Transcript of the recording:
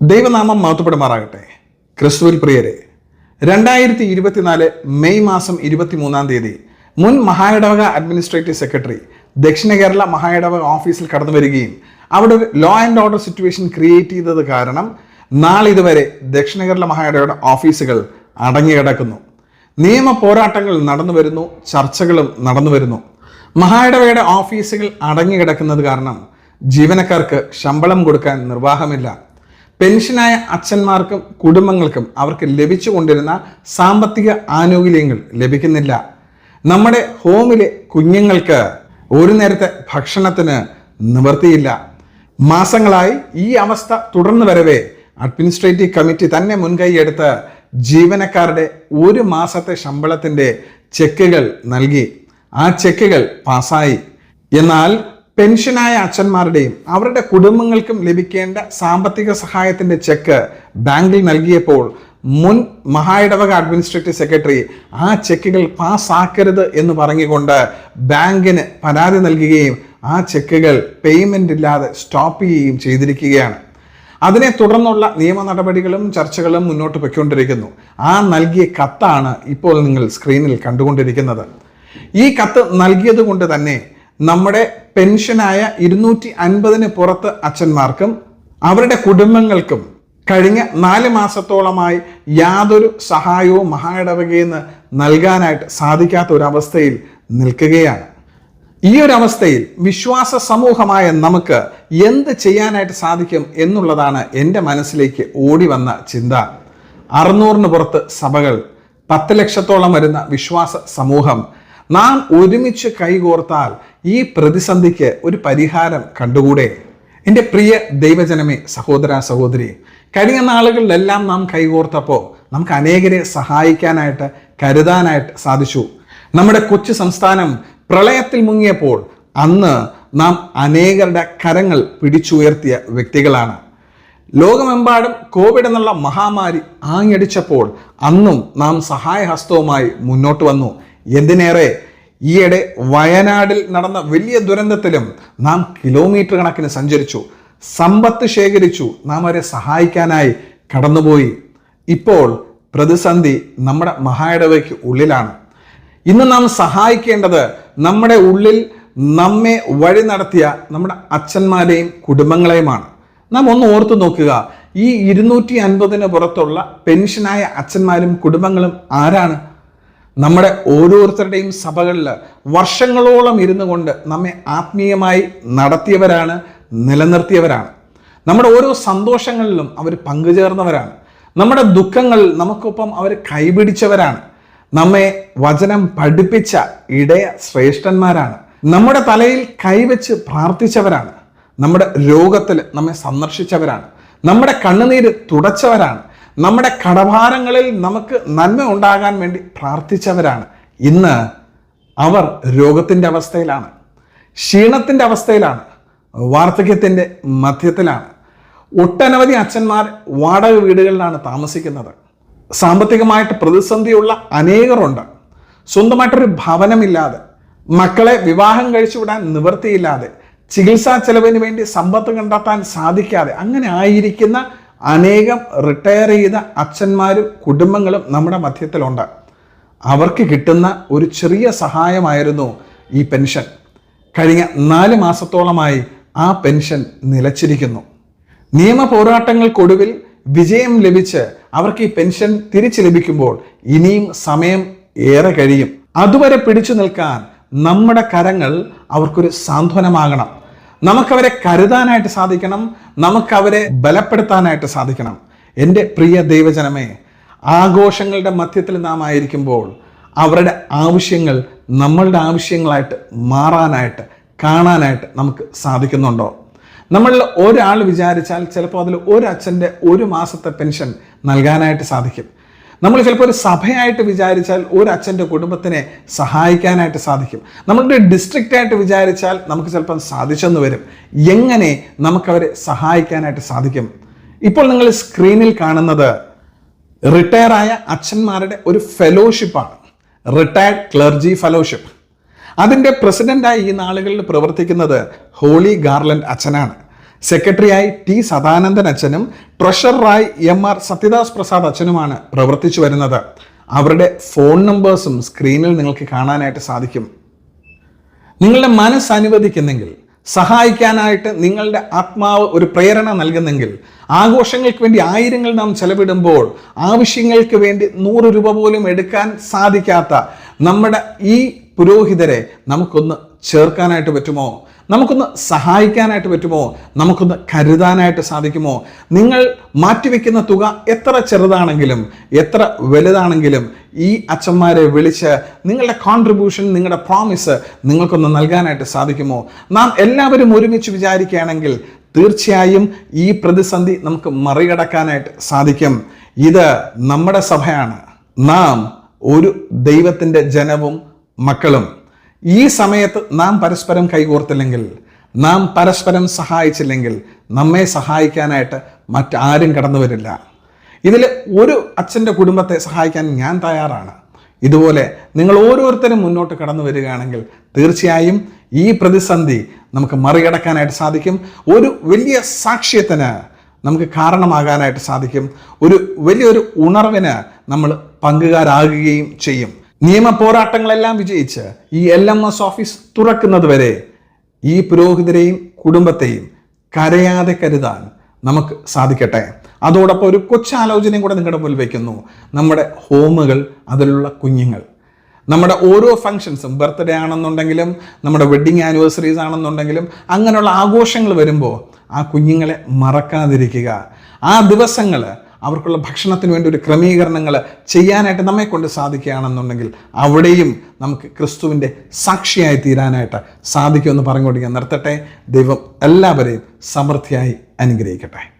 ദൈവനാമം മഹത്വപ്പെടുമാറാകട്ടെ. ക്രിസ്തുവിൽ പ്രിയരെ രണ്ടായിരത്തി ഇരുപത്തിനാല് മെയ് മാസം ഇരുപത്തിമൂന്നാം തീയതി മുൻ മഹായിടവക അഡ്മിനിസ്ട്രേറ്റീവ് സെക്രട്ടറി ദക്ഷിണ കേരള മഹായിടവക ഓഫീസിൽ കടന്നു വരികയും അവിടെ ഒരു law and order situation create ചെയ്തത് കാരണം നാളിതുവരെ ദക്ഷിണ കേരള മഹായിടവയുടെ ഓഫീസുകൾ അടങ്ങിക്കിടക്കുന്നു. നിയമ പോരാട്ടങ്ങൾ നടന്നു വരുന്നു ചർച്ചകളും നടന്നു വരുന്നു. മഹായിടവയുടെ ഓഫീസുകൾ അടങ്ങിക്കിടക്കുന്നത് കാരണം ജീവനക്കാർക്ക് ശമ്പളം കൊടുക്കാൻ നിർവാഹമില്ല. പെൻഷനായ അച്ഛന്മാർക്കും കുടുംബങ്ങൾക്കും അവർക്ക് ലഭിച്ചു കൊണ്ടിരുന്ന സാമ്പത്തിക ആനുകൂല്യങ്ങൾ ലഭിക്കുന്നില്ല. നമ്മുടെ ഹോമിലെ കുഞ്ഞുങ്ങൾക്ക് ഒരു നേരത്തെ ഭക്ഷണത്തിന് നിവർത്തിയില്ല മാസങ്ങളായി ഈ അവസ്ഥ തുടർന്നു വരവേ അഡ്മിനിസ്ട്രേറ്റീവ് കമ്മിറ്റി തന്നെ മുൻകൈയെടുത്ത് ജീവനക്കാരുടെ ഒരു മാസത്തെ ശമ്പളത്തിന്റെ ചെക്കുകൾ നൽകി. ആ ചെക്കുകൾ പാസ്സായി. എന്നാൽ പെൻഷനായ അച്ഛന്മാരുടെയും അവരുടെ കുടുംബങ്ങൾക്കും ലഭിക്കേണ്ട സാമ്പത്തിക സഹായത്തിന്റെ ചെക്ക് ബാങ്കിൽ നൽകിയപ്പോൾ മുൻ മഹായിടവക അഡ്മിനിസ്ട്രേറ്റീവ് സെക്രട്ടറി ആ ചെക്കുകൾ പാസ്സാക്കരുത് എന്ന് പറഞ്ഞുകൊണ്ട് ബാങ്കിന് പരാതി നൽകുകയും ആ ചെക്കുകൾ പേയ്മെന്റ് ഇല്ലാതെ സ്റ്റോപ്പ് ചെയ്യുകയും ചെയ്തിരിക്കുകയാണ്. അതിനെ തുടർന്നുള്ള നിയമ നടപടികളും ചർച്ചകളും മുന്നോട്ട് പൊയ്ക്കൊണ്ടിരിക്കുന്നു. ആ നൽകിയ കത്താണ് ഇപ്പോൾ നിങ്ങൾ സ്ക്രീനിൽ കണ്ടുകൊണ്ടിരിക്കുന്നത്. ഈ കത്ത് നൽകിയത് കൊണ്ട് തന്നെ നമ്മുടെ പെൻഷനായ ഇരുന്നൂറ്റി അൻപതിന് പുറത്ത് അച്ഛന്മാർക്കും അവരുടെ കുടുംബങ്ങൾക്കും കഴിഞ്ഞ നാല് മാസത്തോളമായി യാതൊരു സഹായവും മഹായിടവകയിൽ നിന്ന് നൽകാനായിട്ട് സാധിക്കാത്ത ഒരവസ്ഥയിൽ നിൽക്കുകയാണ്. ഈ ഒരു അവസ്ഥയിൽ വിശ്വാസ സമൂഹമായ നമുക്ക് എന്ത് ചെയ്യാനായിട്ട് സാധിക്കും എന്നുള്ളതാണ് എന്റെ മനസ്സിലേക്ക് ഓടി വന്ന ചിന്ത. അറുന്നൂറിന് പുറത്ത് സഭകൾ പത്ത് ലക്ഷത്തോളം വരുന്ന വിശ്വാസ സമൂഹം നാം ഒരുമിച്ച് കൈകോർത്താൽ ഈ പ്രതിസന്ധിക്ക് ഒരു പരിഹാരം കണ്ടുകൂടെ? എന്റെ പ്രിയ ദൈവജനമേ സഹോദര സഹോദരി കഴിഞ്ഞ നാളുകളിലെല്ലാം നാം കൈകോർത്തപ്പോൾ നമുക്ക് അനേകരെ സഹായിക്കാനായിട്ട് കരുതാനായിട്ട് സാധിച്ചു. നമ്മുടെ കൊച്ചു സംസ്ഥാനം പ്രളയത്തിൽ മുങ്ങിയപ്പോൾ അന്ന് നാം അനേകരുടെ കരങ്ങൾ പിടിച്ചുയർത്തിയ വ്യക്തികളാണ്. ലോകമെമ്പാടും കോവിഡ് എന്നുള്ള മഹാമാരി ആഞ്ഞടിച്ചപ്പോൾ അന്നും നാം സഹായഹസ്തവുമായി മുന്നോട്ട് വന്നു. എന്തിനേറെ? ഈയിടെ വയനാടിൽ നടന്ന വലിയ ദുരന്തത്തിലും നാം കിലോമീറ്റർ കണക്കിന് സഞ്ചരിച്ചു. സമ്പത്ത് ശേഖരിച്ചു. നാം അവരെ സഹായിക്കാനായി കടന്നുപോയി. ഇപ്പോൾ പ്രതിസന്ധി നമ്മുടെ മഹായിടവയ്ക്ക് ഉള്ളിലാണ്. ഇന്ന് നാം സഹായിക്കേണ്ടത് നമ്മുടെ ഉള്ളിൽ നമ്മെ വഴി നടത്തിയ നമ്മുടെ അച്ഛന്മാരെയും കുടുംബങ്ങളെയുമാണ്. നാം ഒന്ന് ഓർത്തു നോക്കുക. ഈ ഇരുന്നൂറ്റി അൻപതിന് പുറത്തുള്ള പെൻഷനായ അച്ഛന്മാരും കുടുംബങ്ങളും ആരാണ്? നമ്മുടെ ഓരോരുത്തരുടെയും സഭകളിൽ വർഷങ്ങളോളം ഇരുന്നു കൊണ്ട് നമ്മെ ആത്മീയമായി നടത്തിയവരാണ് നിലനിർത്തിയവരാണ്. നമ്മുടെ ഓരോ സന്തോഷങ്ങളിലും അവർ പങ്കുചേർന്നവരാണ്. നമ്മുടെ ദുഃഖങ്ങളിൽ നമുക്കൊപ്പം അവർ കൈപിടിച്ചവരാണ്. നമ്മെ വചനം പഠിപ്പിച്ച ഇടയ ശ്രേഷ്ഠന്മാരാണ്. നമ്മുടെ തലയിൽ കൈവച്ച് പ്രാർത്ഥിച്ചവരാണ്. നമ്മുടെ രോഗത്തിൽ നമ്മെ സന്ദർശിച്ചവരാണ്. നമ്മുടെ കണ്ണുനീര് തുടച്ചവരാണ്. നമ്മുടെ കടഭാരങ്ങളിൽ നമുക്ക് നന്മ ഉണ്ടാകാൻ വേണ്ടി പ്രാർത്ഥിച്ചവരാണ്. ഇന്ന് അവർ രോഗത്തിന്റെ അവസ്ഥയിലാണ് ക്ഷീണത്തിന്റെ അവസ്ഥയിലാണ് വാർദ്ധക്യത്തിന്റെ മധ്യത്തിലാണ്. ഒട്ടനവധി അച്ഛന്മാർ വാടക വീടുകളിലാണ് താമസിക്കുന്നത്. സാമ്പത്തികമായിട്ട് പ്രതിസന്ധിയുള്ള അനേകരുണ്ട്. സ്വന്തമായിട്ടൊരു ഭവനമില്ലാതെ മക്കളെ വിവാഹം കഴിച്ചുവിടാൻ നിവൃത്തിയില്ലാതെ ചികിത്സാ ചെലവിന് വേണ്ടി സമ്പത്ത് കണ്ടെത്താൻ സാധിക്കാതെ അങ്ങനെ ആയിരിക്കുന്ന അനേകം റിട്ടയർ ചെയ്ത അച്ഛന്മാരും കുടുംബങ്ങളും നമ്മുടെ മധ്യത്തിലുണ്ട്. അവർക്ക് കിട്ടുന്ന ഒരു ചെറിയ സഹായമായിരുന്നു ഈ പെൻഷൻ. കഴിഞ്ഞ നാല് മാസത്തോളമായി ആ പെൻഷൻ നിലച്ചിരിക്കുന്നു. നിയമ പോരാട്ടങ്ങൾക്കൊടുവിൽ വിജയം ലഭിച്ച് അവർക്ക് ഈ പെൻഷൻ തിരിച്ചു ലഭിക്കുമ്പോൾ ഇനിയും സമയം ഏറെ കഴിയും. അതുവരെ പിടിച്ചു നിൽക്കാൻ നമ്മുടെ കരങ്ങൾ അവർക്കൊരു സാന്ത്വനമാകണം. നമുക്കവരെ കരുതാനായിട്ട് സാധിക്കണം. നമുക്കവരെ ബലപ്പെടുത്താനായിട്ട് സാധിക്കണം. എന്റെ പ്രിയ ദൈവജനമേ ആഘോഷങ്ങളുടെ മധ്യത്തിൽ നാം ആയിരിക്കുമ്പോൾ അവരുടെ ആവശ്യങ്ങൾ നമ്മളുടെ ആവശ്യങ്ങളായിട്ട് മാറാനായിട്ട് കാണാനായിട്ട് നമുക്ക് സാധിക്കുന്നുണ്ടോ? നമ്മളിൽ ഒരാൾ വിചാരിച്ചാൽ ചിലപ്പോൾ അതിൽ ഒരു അച്ഛന്റെ ഒരു മാസത്തെ പെൻഷൻ നൽകാനായിട്ട് സാധിക്കും. നമ്മൾ ചിലപ്പോൾ ഒരു സഭയായിട്ട് വിചാരിച്ചാൽ ഒരു അച്ഛന്റെ കുടുംബത്തിനെ സഹായിക്കാനായിട്ട് സാധിക്കും. നമ്മളുടെ ഡിസ്ട്രിക്റ്റായിട്ട് വിചാരിച്ചാൽ നമുക്ക് ചിലപ്പം സാധിച്ചെന്ന് വരും. എങ്ങനെ നമുക്കവരെ സഹായിക്കാനായിട്ട് സാധിക്കും? ഇപ്പോൾ നിങ്ങൾ സ്ക്രീനിൽ കാണുന്നത് റിട്ടയറായ അച്ഛന്മാരുടെ ഒരു ഫെലോഷിപ്പാണ്. Retired clergy fellowship. അതിന്റെ പ്രസിഡന്റായി ഈ നാളുകളിൽ പ്രവർത്തിക്കുന്നത് ഹോളി ഗാർലൻഡ് അച്ഛനാണ്. സെക്രട്ടറിയായി ടി സദാനന്ദൻ അച്ഛനും ട്രഷററായി എം ആർ സത്യദാസ് പ്രസാദ് അച്ഛനുമാണ് പ്രവർത്തിച്ചു വരുന്നത്. അവരുടെ ഫോൺ നമ്പേഴ്സും സ്ക്രീനിൽ നിങ്ങൾക്ക് കാണാനായിട്ട് സാധിക്കും. നിങ്ങളുടെ മനസ്സ് അനുവദിക്കുന്നെങ്കിൽ സഹായിക്കാനായിട്ട് നിങ്ങളുടെ ആത്മാവ് ഒരു പ്രേരണ നൽകുന്നെങ്കിൽ ആഘോഷങ്ങൾക്ക് വേണ്ടി ആയിരങ്ങൾ നാം ചെലവിടുമ്പോൾ ആവശ്യങ്ങൾക്ക് വേണ്ടി നൂറ് രൂപ പോലും എടുക്കാൻ സാധിക്കാത്ത നമ്മുടെ ഈ പുരോഹിതരെ നമുക്കൊന്ന് ചേർക്കാനായിട്ട് പറ്റുമോ? നമുക്കൊന്ന് സഹായിക്കാനായിട്ട് പറ്റുമോ? നമുക്കൊന്ന് കരുതാനായിട്ട് സാധിക്കുമോ? നിങ്ങൾ മാറ്റിവെക്കുന്ന തുക എത്ര ചെറുതാണെങ്കിലും എത്ര വലുതാണെങ്കിലും ഈ അച്ഛന്മാരെ വിളിച്ച് നിങ്ങളുടെ കോൺട്രിബ്യൂഷൻ നിങ്ങളുടെ പ്രോമിസ് നിങ്ങൾക്കൊന്ന് നൽകാനായിട്ട് സാധിക്കുമോ? നാം എല്ലാവരും ഒരുമിച്ച് വിചാരിക്കുകയാണെങ്കിൽ തീർച്ചയായും ഈ പ്രതിസന്ധി നമുക്ക് മറികടക്കാനായിട്ട് സാധിക്കും. ഇത് നമ്മുടെ സഭയാണ്. നാം ഒരു ദൈവത്തിന്റെ ജനവും മക്കളും. ഈ സമയത്ത് നാം പരസ്പരം കൈകോർത്തില്ലെങ്കിൽ നാം പരസ്പരം സഹായിച്ചില്ലെങ്കിൽ നമ്മെ സഹായിക്കാനായിട്ട് മറ്റാരും കടന്നു വരില്ല. ഇതിൽ ഒരു അച്ഛന്റെ കുടുംബത്തെ സഹായിക്കാൻ ഞാൻ തയ്യാറാണ്. ഇതുപോലെ നിങ്ങൾ ഓരോരുത്തരും മുന്നോട്ട് കടന്നു വരികയാണെങ്കിൽ തീർച്ചയായും ഈ പ്രതിസന്ധി നമുക്ക് മറികടക്കാനായിട്ട് സാധിക്കും. ഒരു വലിയ സാക്ഷ്യത്തിന് നമുക്ക് കാരണമാകാനായിട്ട് സാധിക്കും. ഒരു വലിയൊരു ഉണർവിന് നമ്മൾ പങ്കുകാരാകുകയും ചെയ്യും. നിയമ പോരാട്ടങ്ങളെല്ലാം വിജയിച്ച് ഈ എൽ എം എസ് ഓഫീസ് തുറക്കുന്നത് വരെ ഈ പുരോഹിതരെയും കുടുംബത്തെയും കരയാതെ കരുതാൻ നമുക്ക് സാധിക്കട്ടെ. അതോടൊപ്പം ഒരു കൊച്ചാലോചനയും കൂടെ നിങ്ങളുടെ മുന്നിൽ വയ്ക്കുന്നു നമ്മുടെ ഹോമുകൾ അതിലുള്ള കുഞ്ഞുങ്ങൾ. നമ്മുടെ ഓരോ ഫങ്ഷൻസും ബർത്ത്ഡേ ആണെന്നുണ്ടെങ്കിലും നമ്മുടെ വെഡ്ഡിങ് ആനിവേഴ്സറീസ് ആണെന്നുണ്ടെങ്കിലും അങ്ങനെയുള്ള ആഘോഷങ്ങൾ വരുമ്പോൾ ആ കുഞ്ഞുങ്ങളെ മറക്കാതിരിക്കുക. ആ ദിവസങ്ങൾ അവർക്കുള്ള ഭക്ഷണത്തിന് വേണ്ടി ഒരു ക്രമീകരണങ്ങൾ ചെയ്യാനായിട്ട് നമ്മെ കൊണ്ട് സാധിക്കുകയാണെന്നുണ്ടെങ്കിൽ അവിടെയും നമുക്ക് ക്രിസ്തുവിന്റെ സാക്ഷിയായി തീരാനായിട്ട് സാധിക്കുമെന്ന് പറഞ്ഞുകൊണ്ട് ഞാൻ നിർത്തട്ടെ. ദൈവം എല്ലാവരെയും സമൃദ്ധിയായി അനുഗ്രഹിക്കട്ടെ.